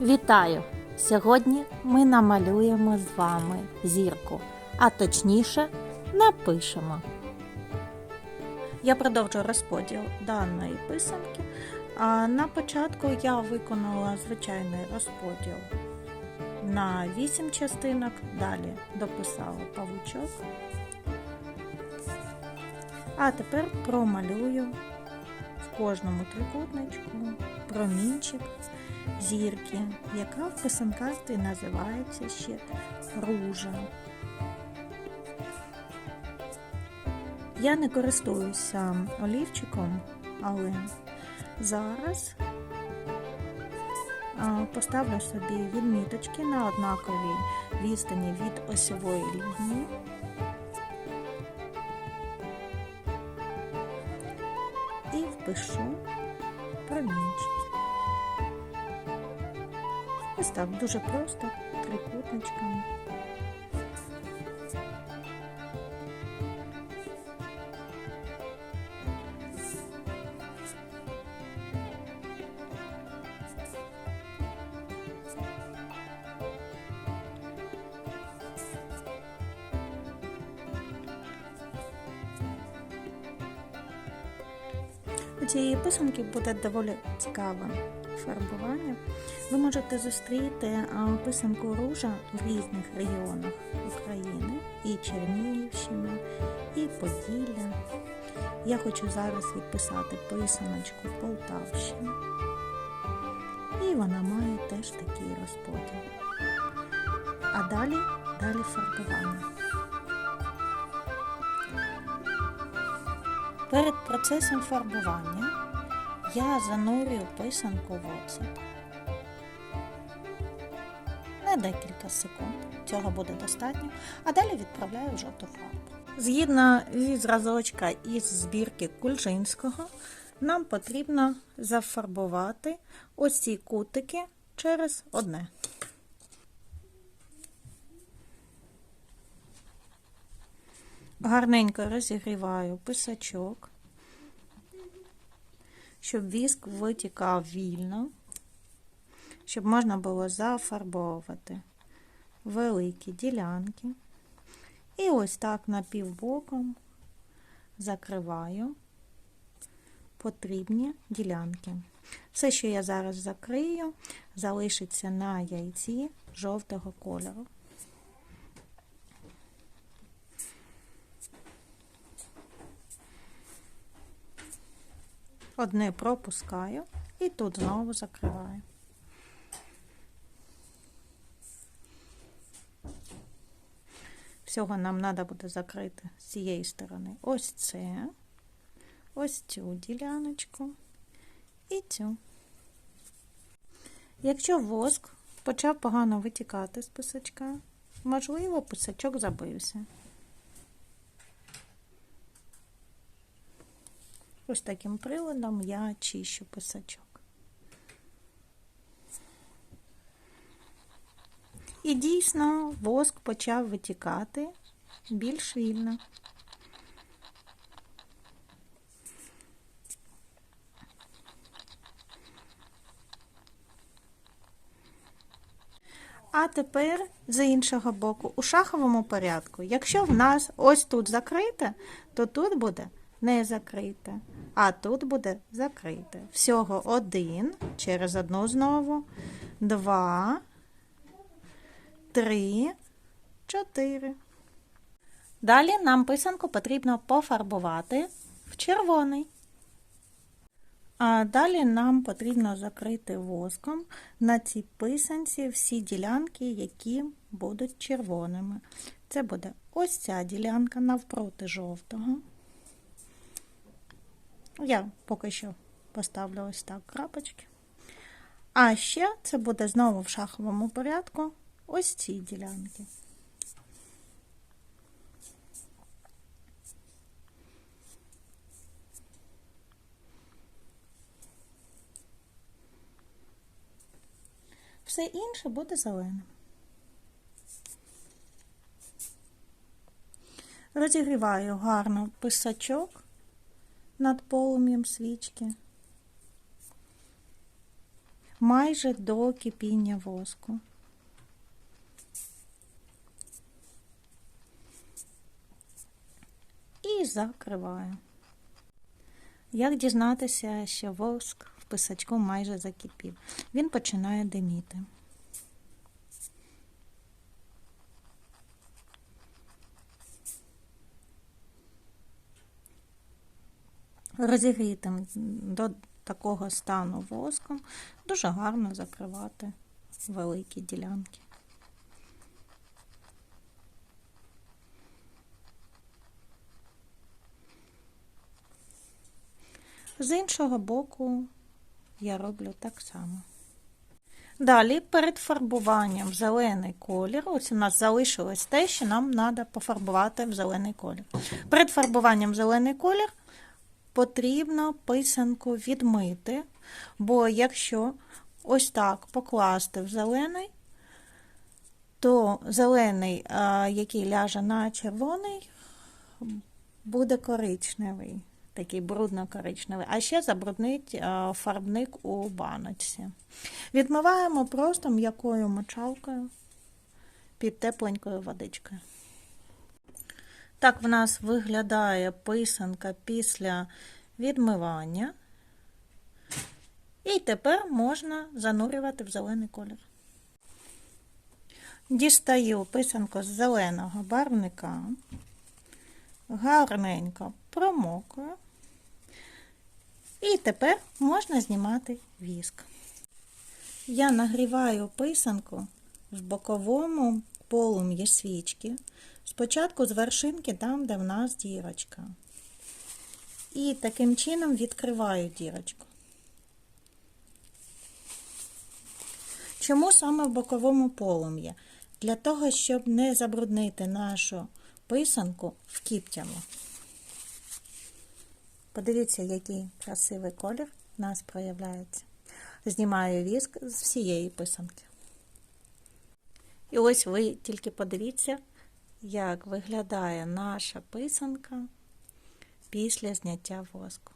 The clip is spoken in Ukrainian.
Вітаю! Сьогодні ми намалюємо з вами зірку, а точніше напишемо. Я продовжу розподіл даної писанки. На початку я виконала звичайний розподіл на 8 частинок, далі дописала павучок. А тепер промалюю в кожному трикутничку промінчик зірки, яка в писанкарстві називається ще ружа. Я не користуюся олівчиком, але зараз поставлю собі відміточки на однаковій відстані від осьової лінії. І впишу промінчики. Ось так, дуже просто, трикутничками. У цієї писанки буде доволі цікаве фарбування. Ви можете зустріти писанку ружа в різних регіонах України, і Чернігівщина, і Поділля. Я хочу зараз відписати писаночку Полтавщини. І вона має теж такий розподіл. А далі, далі фарбування. Перед процесом фарбування я занурюю писанку в оцет. На декілька секунд. Цього буде достатньо, а далі відправляю в жовту фарбу. Згідно зі зразочка із збірки Кульжинського, нам потрібно зафарбувати ось ці кутики через одне. Гарненько розігріваю писачок, щоб віск витікав вільно, щоб можна було зафарбовувати великі ділянки. І ось так напівбоком закриваю потрібні ділянки. Все, що я зараз закрию, залишиться на яйці жовтого кольору. Одне пропускаю і тут знову закриваю. Всього нам треба буде закрити з цієї сторони ось це, ось цю діляночку і цю. Якщо воск почав погано витікати з писачка, можливо, писачок забився. Ось таким приладом я чищу писачок. І дійсно воск почав витікати більш вільно. А тепер з іншого боку, у шаховому порядку, якщо в нас ось тут закрите, то тут буде не закрите, а тут буде закрите. Всього один через одну знову, два, три, чотири. Далі нам писанку потрібно пофарбувати в червоний. А далі нам потрібно закрити воском на цій писанці всі ділянки, які будуть червоними. Це буде ось ця ділянка навпроти жовтого. Я поки що поставлю ось так крапочки. А ще це буде знову в шаховому порядку ось ці ділянки. Все інше буде зеленим. Розігріваю гарно писачок над полум'ям свічки. майже до кипіння воску. І закриваю. Як дізнатися, що воск в писачку майже закипів? Він починає диміти. Розігрітим до такого стану воском дуже гарно закривати великі ділянки. З іншого боку я роблю так само. Далі перед фарбуванням в зелений колір, ось у нас залишилось те, що нам треба пофарбувати в зелений колір. Перед фарбуванням в зелений колір потрібно писанку відмити, бо якщо ось так покласти в зелений, то зелений, який ляже на червоний, буде коричневий, такий брудно-коричневий, а ще забруднить фарбник у баночці. Відмиваємо просто м'якою мочалкою під тепленькою водичкою. Так в нас виглядає писанка після відмивання. І тепер можна занурювати в зелений колір. Дістаю писанку з зеленого барвника, гарненько промокую. І тепер можна знімати віск. Я нагріваю писанку в боковому полум'ї свічки. Спочатку з вершинки там, де в нас дірочка. І таким чином відкриваю дірочку. Чому саме в боковому полум'ї? Для того, щоб не забруднити нашу писанку в кіптями. Подивіться, який красивий колір в нас проявляється. Знімаю віск з всієї писанки. І ось ви тільки подивіться, як виглядає наша писанка після зняття воску.